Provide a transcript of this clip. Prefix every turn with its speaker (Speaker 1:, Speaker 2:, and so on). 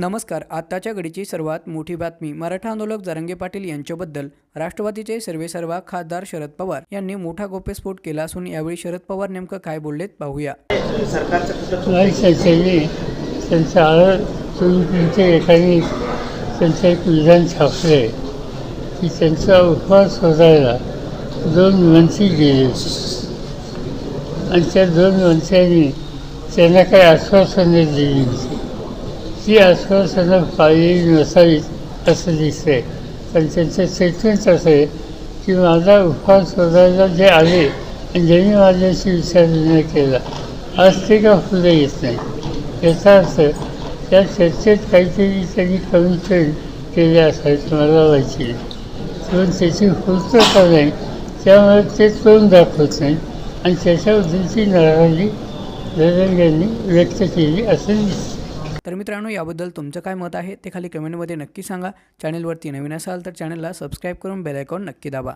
Speaker 1: नमस्कार आत्ताच्या घडीची सर्वात मोठी बातमी मराठा आंदोलक जरंगे पाटील यांच्याबद्दल राष्ट्रवादीचे सर्वेसर्वा खासदार शरद पवार यांनी मोठा गौप्यस्फोट केला असून यावेळी शरद पवार नेमकं काय बोललेत पाहूया.
Speaker 2: सरकारचं कुठं
Speaker 3: नाही. त्यांच्यानी त्यांचं आळ तुमच्या एकाने त्यांचं एक विधान छापले की त्यांचा उपवास शोधायला दोन गेले. आणि त्या दोन मंत्र्यांनी त्यांना काही आश्वासने दिली नव्हती ती आश्वासनं पाळलेली नसावीत असं दिसतंय. पण त्यांचं स्टेटमेंट असं आहे की माझा उपवास शोधायला जे आले आणि ज्यांनी माझ्याशी विचारविनिमय केला आज ते का फुलं येत नाही? याचा अर्थ त्या चर्चेत काहीतरी त्यांनी कमिटमेंट केले असायचं मला माहिती पण त्याची पूर्तता नाही त्यामुळे ते तोंड दाखवत नाही आणि त्याच्याबद्दलची नाराजी जरंग यांनी व्यक्त केली असं दिसतं
Speaker 1: तर मित्रांनो याबद्दल तुमचं काय मत आहे ते खाली कमेंटमध्ये नक्की सांगा. चॅनलवरती नवीन असाल तर चॅनलला सबस्क्राईब करून बेल आयकॉन नक्की दाबा.